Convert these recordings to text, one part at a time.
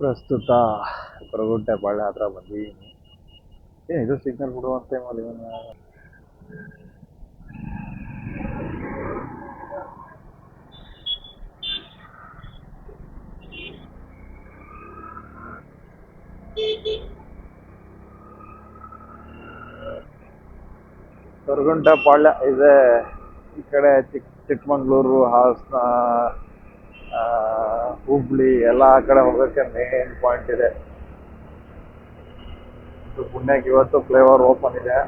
ಪ್ರಸ್ತುತ ಕೊರಗುಂಟೆ ಬಾಳೆ ಹತ್ರ ಬಂದಿದ್ದೀನಿ. ಏನು ಇದು ಸಿಗ್ನಲ್ ಬಿಡುವಂತ ಟೈಮಲ್ಲಿ ಇವನು? ಪಾಳ್ಯ ಇದೆ. ಈ ಕಡೆ ಚಿಕ್ ಚಿಕ್ಕಮಂಗ್ಳೂರು ಹಾಸನ ಹುಬ್ಳಿ, ಎಲ್ಲ ಆ ಕಡೆ ಹೋಗೋಕ್ಕೆ ಮೇನ್ ಪಾಯಿಂಟ್ ಇದೆ. ಪುಣ್ಯಕ್ಕೆ ಇವತ್ತು ಫ್ಲೇವರ್ ಓಪನ್ ಇದೆ.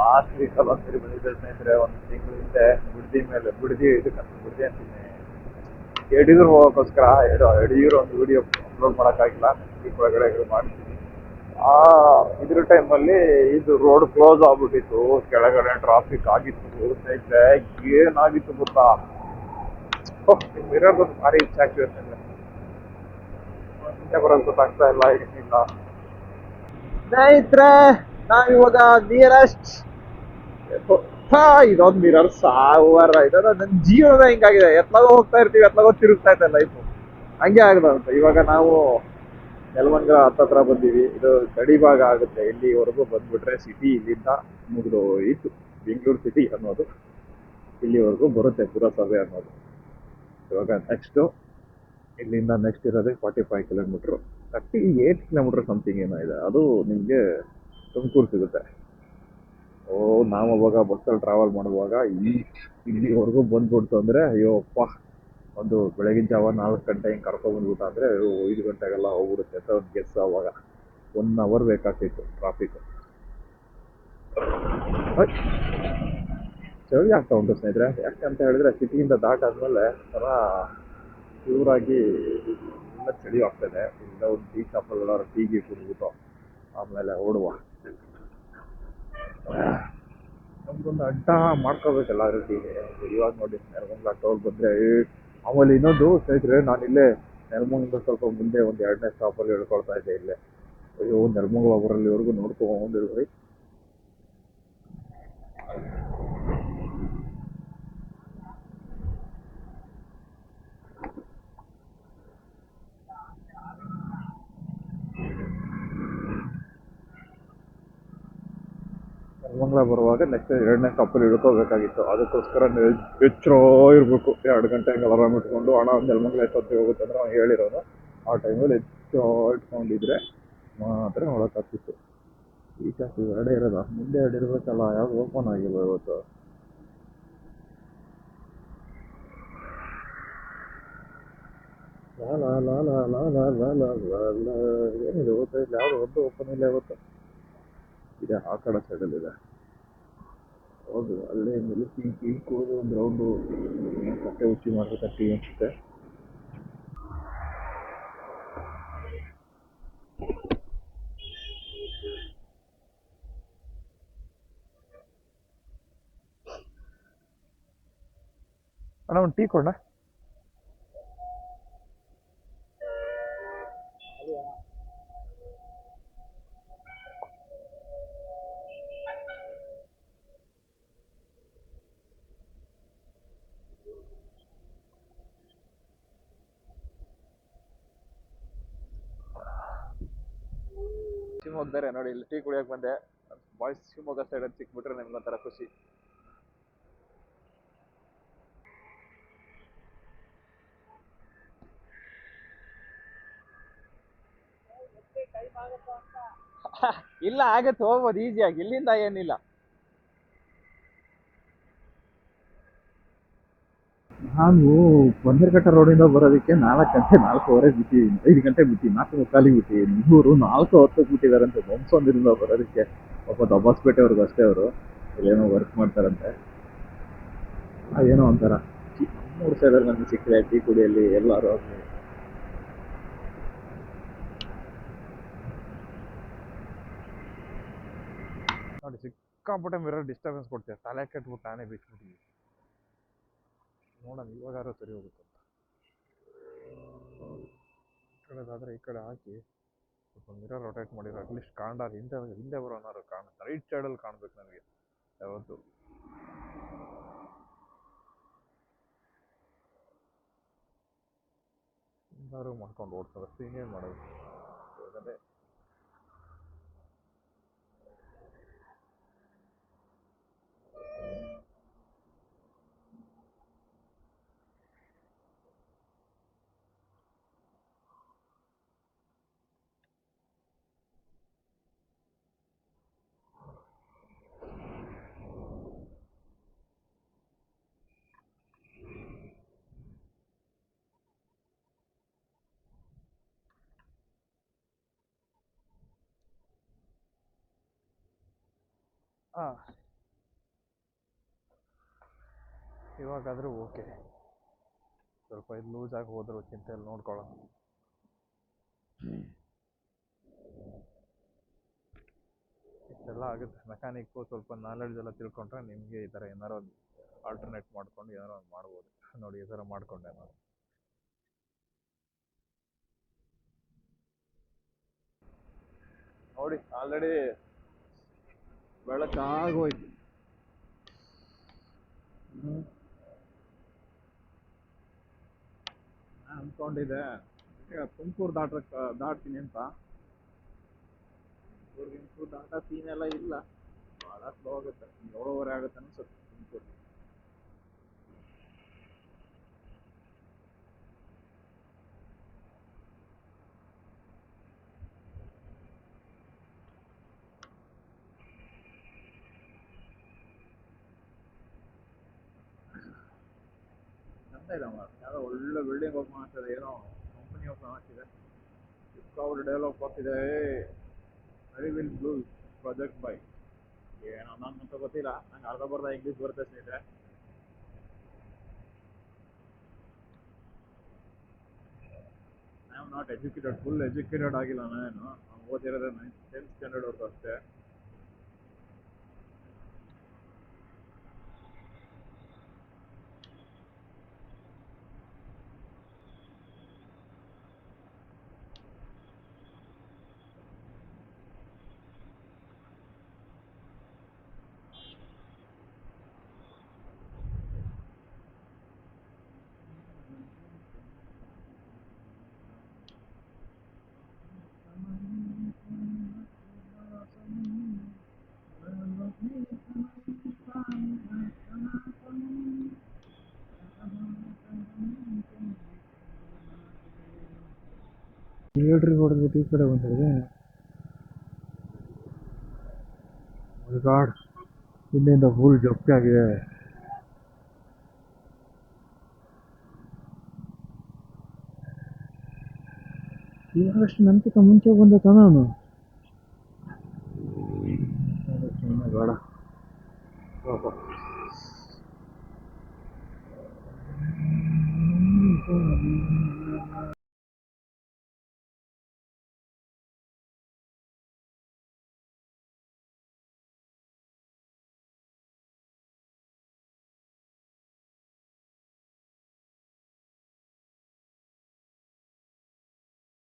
ಲಾಸ್ಟ್ ವೀಕ್ ಒಂದ್ಸರಿ ಬಂದಿದ್ದೆ ಸ್ನೇಹಿತರೆ, ಒಂದು ತಿಂಗಳ ಹಿಂದೆ ಬಿಡ್ದಿ ಮೇಲೆ ಬಿಡ್ದಿ ಇದಕ್ಕಂತ ಬಿಡ್ದಿ ಅಂತೀನಿ ಯಡಿಯೂರು ಹೋಗೋಕ್ಕೋಸ್ಕರ ಎಡಿಯೂರು ಒಂದು ವಿಡಿಯೋ ಅಪ್ಲೋಡ್ ಮಾಡೋಕ್ಕಾಗಿಲ್ಲ. ಈ ಒಳಗಡೆ ಮಾಡ್ತೀನಿ. ಆ, ಇದ್ರ ಟೈಮಲ್ಲಿ ಇದು ರೋಡ್ ಕ್ಲೋಸ್ ಆಗ್ಬಿಟ್ಟಿತ್ತು, ಕೆಳಗಡೆ ಟ್ರಾಫಿಕ್ ಆಗಿತ್ತು ಏನಾಗಿತ್ತು ಗೊತ್ತಾ? ಮಿರರ್ ಭಾರಿ ಇಚ್ಛೆ ಬರೋದು ಗೊತ್ತಾಗ್ತಾ ಇಲ್ಲ, ಏನಿಲ್ಲ. ಸ್ನೇಹಿತರೆ ನಾವಿವಾಗ ನಿಯರೆಸ್ಟ್ ಇದೊಂದು ಮಿರರ್ ಸಾವಿರ ಇದನ್ನ ನನ್ನ ಜೀವನ ಹಿಂಗಾಗಿದೆ. ಎತ್ಲಾಗೋ ಹೋಗ್ತಾ ಇರ್ತೀವಿ, ಎತ್ಲಾಗೋ ತಿರುಗ್ತಾ ಇದೆ ಲೈಫ್ ಹಂಗೆ ಆಗದಂತ. ಇವಾಗ ನಾವು ನೆಲಮಂಗಲ ಹತ್ತತ್ರ ಬಂದೀವಿ. ಇದು ಗಡಿ ಭಾಗ ಆಗುತ್ತೆ. ಇಲ್ಲಿವರೆಗೂ ಬಂದ್ಬಿಟ್ರೆ ಸಿಟಿ ಇಲ್ಲಿಂದ ಮುಗಿದು ಹೋಯಿತು ಬೆಂಗಳೂರು ಸಿಟಿ ಅನ್ನೋದು ಇಲ್ಲಿವರೆಗೂ ಬರುತ್ತೆ ಪುರಸಭೆ ಅನ್ನೋದು. ಇವಾಗ ನೆಕ್ಸ್ಟು ಇಲ್ಲಿಂದ ನೆಕ್ಸ್ಟ್ ಇರೋದೇ forty five kilometre thirty eight kilometre something ಏನೋ ಇದೆ. ಅದು ನಿಮಗೆ ತುಮಕೂರು ಸಿಗುತ್ತೆ. ಓ, ನಾವು ಅವಾಗ ಬಸ್ಸಲ್ಲಿ ಟ್ರಾವೆಲ್ ಮಾಡುವಾಗ ಈ ಇಲ್ಲಿವರೆಗೂ ಬಂದ್ಬಿಡ್ತು ಅಂದರೆ, ಅಯ್ಯೋ, ಅಪ್ಪ. ಒಂದು ಬೆಳಗಿನ ಜಾವ ನಾಲ್ಕು ಗಂಟೆ ಹಿಂಗೆ ಕರ್ಕೊಂಡ್ಬಂದ್ಬಿಟ್ಟು ಅಂದರೆ ಐದು ಗಂಟೆಗೆಲ್ಲ ಹೋಗ್ಬಿಡುತ್ತೆ. ಅಂತ ಒಂದು ಗೆಸ್ ಅವಾಗ ಒನ್ ಅವರ್ ಬೇಕಾಗ್ತಿತ್ತು ಟ್ರಾಫಿಕ್ ಚಳಿ ಆಗ್ತಾ ಉಂಟು ಸ್ನೇಹಿತರೆ. ಅಂತ ಹೇಳಿದ್ರೆ, ಸಿಟಿಯಿಂದ ದಾಟಾದ್ಮೇಲೆ ಥರ ಪ್ಯೂರಾಗಿ ಎಲ್ಲ ಚಳಿ ಆಗ್ತದೆ. ಇಲ್ಲ ಒಂದು ಟೀ ಶಾಪಲ್ಲಿ ಟೀ ಗಿ ಕುಡಿದ್ಬಿಟ್ಟು ಆಮೇಲೆ ಓಡುವ. ನಮ್ದೊಂದು ಅಡ್ಡ ಮಾಡ್ಕೋಬೇಕಲ್ಲ ಟೀಗೆ ಇವಾಗ ನೋಡಿ ನೆಲಮಂಗ್ಲ ಟೋಲ್ ಬಂದರೆ ಆಮೇಲೆ ಇನ್ನೊಂದು, ಸ್ನೇಹಿತರೆ, ನಾನು ಇಲ್ಲೇ ನೆಲಮೂಗಿಂದ ಸ್ವಲ್ಪ ಮುಂದೆ ಒಂದು ಎರಡನೇ ಸ್ಟಾಪಲ್ಲಿ ಇಳ್ಕೊಳ್ತಾ ಇದ್ದೆ ಇಲ್ಲೇ. ಅಯ್ಯೋ ನೆಲಮೂಗು ಊರಲ್ಲಿ ಇವ್ರಿಗೂ ನೋಡ್ಕೊಂಡು ಸಮುದ್ರ ಬರುವಾಗ ನೆಕ್ಸ್ಟ್ ಎರಡನೇ ಕಪ್ಪಲ್ಲಿ ಇಳ್ಕೋಬೇಕಾಗಿತ್ತು ಅದಕ್ಕೋಸ್ಕರ ಎಚ್ಚರೋ ಇರಬೇಕು ಎರಡು ಗಂಟೆ ಹಂಗೆ ಅಲಾರಾಮ್ ಇಟ್ಕೊಂಡು ಹಣ ನೆಲಮಂಗ್ಲ ಎಷ್ಟೊತ್ತಿಗೆ ಹೋಗುತ್ತೆ ಅಂದ್ರೆ ಅವ್ನು ಹೇಳಿರೋದು ಆ ಟೈಮಲ್ಲಿ ಎಚ್ಚೋ ಇಟ್ಕೊಂಡಿದ್ರೆ ಮಾತ್ರ ನೋಡೋಕ್ಕಾಗ್ತಿತ್ತು ಈ ಚಾಸ್ ಎರಡೇ ಇರೋದ ಮುಂದೆ ಎರಡು ಇರಬೇಕಲ್ಲ ಯಾವ್ದು ಓಪನ್ ಆಗಿಲ್ಲ ಇವತ್ತು ಏನಿದೆ ಓದ್ತಾ ಇಲ್ಲ ಯಾವ್ದು ಒಂದು ಓಪನ್ ಇಲ್ಲ ಇವತ್ತು ಇದೆ ಆ ಕಡೆ ಸೈಡಲ್ಲಿದೆ ಹೌದು ಅಲ್ಲೇ ನಿಲ್ಲಿಸಿ ಕೀಳ್ಕೋದು ಒಂದು ರೌಂಡು ಕಟ್ಟೆ ಉಚ್ಚಿ ಮಾಡ್ಬೇಕಂತ ಅನಿಸುತ್ತೆ. ಅಣ್ಣ ಒಂದು ಟೀ ಕೊಡ ಶಿವಮೊಗ್ಗದಾರೆ ನೋಡಿ, ಇಲ್ಲಿ ಟೀ ಕುಡಿಯೋಕೆ ಬಂದೆ. ಬಾಯ್ಸ್ ಶಿವಮೊಗ್ಗ ಸೈಡಲ್ಲಿ ಸಿಕ್ಬಿಟ್ರೆ ನಿಮ್ಗೆ ಒಂಥರ ಖುಷಿ. ಇಲ್ಲ, ಆಗತ್ತೆ, ಹೋಗ್ಬೋದು, ಈಸಿಯಾಗಿ. ಇಲ್ಲಿಂದ ಏನಿಲ್ಲ. ನಾನು ಬಂದರ್ಘಟ್ಟ ರೋಡಿಂದ ಬರೋದಕ್ಕೆ ನಾಲ್ಕು ಗಂಟೆ, ನಾಲ್ಕೂವರೆ ಬಿಟ್ಟಿದ್ದೀನಿ. ಐದು ಗಂಟೆ ಬಿಟ್ಟಿ ನಾಲ್ಕು ಮುಕ್ಕಾಲಿಗೆ ಬಿಟ್ಟಿದ್ದೀನಿ. ಇವರು ನಾಲ್ಕು ಹೊತ್ತಕ್ಕೆ ಬಿಟ್ಟಿದ್ದಾರಂತೆ ಬೊಂಸೊಂದಿರಿಂದ ಬರೋದಕ್ಕೆ. ಪಾಪ ದಬ್ಬಾಸ್ಪೇಟೆವ್ರಿಗೆ ಅಷ್ಟೇ ಅವರು. ಇಲ್ಲೇನೋ ವರ್ಕ್ ಮಾಡ್ತಾರಂತೆ. ಅದೇನೋ ಒಂಥರ. ಮೂರು ಸೈಡಲ್ಲಿ ನನಗೆ ಸಿಕ್ಕರೆ ಟೀ ಕುಡಿಯಲ್ಲಿ, ಎಲ್ಲರೂ ನೋಡಿ, ಸಿಕ್ಕಾಪಟ್ಟೆ ಮಿರರ್ ಡಿಸ್ಟರ್ಬೆನ್ಸ್ ಕೊಡ್ತೀವಿ ತಲೆ ಕೆಟ್ಬಿಟ್ಟು ನಾನೇ ಬಿಟ್ಬಿಟ್ಟಿದ್ವಿ ನೋಡೋಣ, ಇವಾಗಾದ್ರೂ ಸರಿ ಹೋಗುತ್ತೆ ಕಡೆದಾದ್ರೆ ಈ ಕಡೆ ಹಾಕಿ ಸ್ವಲ್ಪ ಮಿರರ್ ರೊಟೇಟ್ ಮಾಡಿದ್ರೆ ಅಟ್ಲೀಸ್ಟ್ ಕಾಂಡಾರ ಹಿಂದೆ ಹಿಂದೆ ಬರೋನಾರು ಕಾಣುತ್ತೆ. ರೈಟ್ ಸೈಡಲ್ಲಿ ಕಾಣಬೇಕು ನನಗೆ, ಯಾವತ್ತು. ಎಲ್ಲರೂ ಮಾಡ್ಕೊಂಡು ಓಡ್ತಾರೆ ಇನ್ನೇನು ಮಾಡೋದು? ಅದೇ ಹಾಂ. ಇವಾಗಾದರೂ ಓಕೆ. ಸ್ವಲ್ಪ ಇದು ಲೂಸ್ ಹೋದರೂ ಚಿಂತೆ ಇಲ್ಲ ನೋಡ್ಕೊಳ್ಳೋಣ. ಇಷ್ಟೆಲ್ಲ ಆಗುತ್ತೆ. ಮೆಕ್ಯಾನಿಕ್ಕು ಸ್ವಲ್ಪ ನಾಲೆಡ್ಜ್ ಎಲ್ಲ ತಿಳ್ಕೊಂಡ್ರೆ ನಿಮಗೆ ಈ ಥರ ಏನಾರು ಒಂದು ಆಲ್ಟರ್ನೇಟ್ ಮಾಡ್ಕೊಂಡು ಏನಾರು ಒಂದು ಮಾಡ್ಬೋದು. ನೋಡಿ, ಈ ಥರ ಮಾಡ್ಕೊಂಡೆ ನಾನು. ನೋಡಿ ಆಲ್ರೆಡಿ ಬೆಳಕಾಗೋಯ್ತು ಅನ್ಕೊಂಡಿದ್ದೆ ತುಮಕೂರು ದಾಟಕ್ಕೆ ದಾಟ್ತೀನಿ ಅಂತ. ತುಮಕೂರು ದಾಟ ದಾಟೋ ಸೀನ್ ಎಲ್ಲ ಇಲ್ಲ. ಭಾಳ ಸ್ಲೋ ಆಗುತ್ತೆ. ಏಳುವರೆ ಆಗುತ್ತೆ ಅನ್ಸುತ್ತೆ. ಇಲ್ಲ. ಯಾವುದೋ ಒಳ್ಳೆ ಬಿಲ್ಡಿಂಗ್ ಓಪನ್ ಮಾಡ್ತಾರೆ, ಏನೋ ಕಂಪನಿ ಓಪನ್ ಆಗ್ತಿದೆ ಸಿಕ್ಕಾಪಟ್ಟೆ ಡೆವಲಪ್ ಆಗ್ತಿದೆ. I will blue project by ಏನೋ ನಂಗಂತೂ ಗೊತ್ತಿಲ್ಲ. ನಂಗೆ ಅರ್ಧ ಬರ್ಧ ಇಂಗ್ಲೀಷ್ ಬರುತ್ತೆ ಸ್ನೇಹಿತರೆ. I am not educated full educated ಆಗಿಲ್ಲ ನಾನು ನಾನು ಓದಿರೋದೇ ನೈನ್ ಟೆಂತ್ ಸ್ಟ್ಯಾಂಡರ್ಡ್ ಅಷ್ಟೇ. ಹೇಳ್ರಿ ಹೊಡೆದ್ಬಿಟ್ಟು ಈ ಕಡೆ ಬಂದಿದೆ ಗಾಡ್, ಇಲ್ಲಿಂದ ಫುಲ್ ಜಪ್ತಿ ಆಗಿದೆ. ಇವಾಗಷ್ಟು ನಂಬಿಕೆ ಮುಂಚೆ ಬಂದ ತಾನ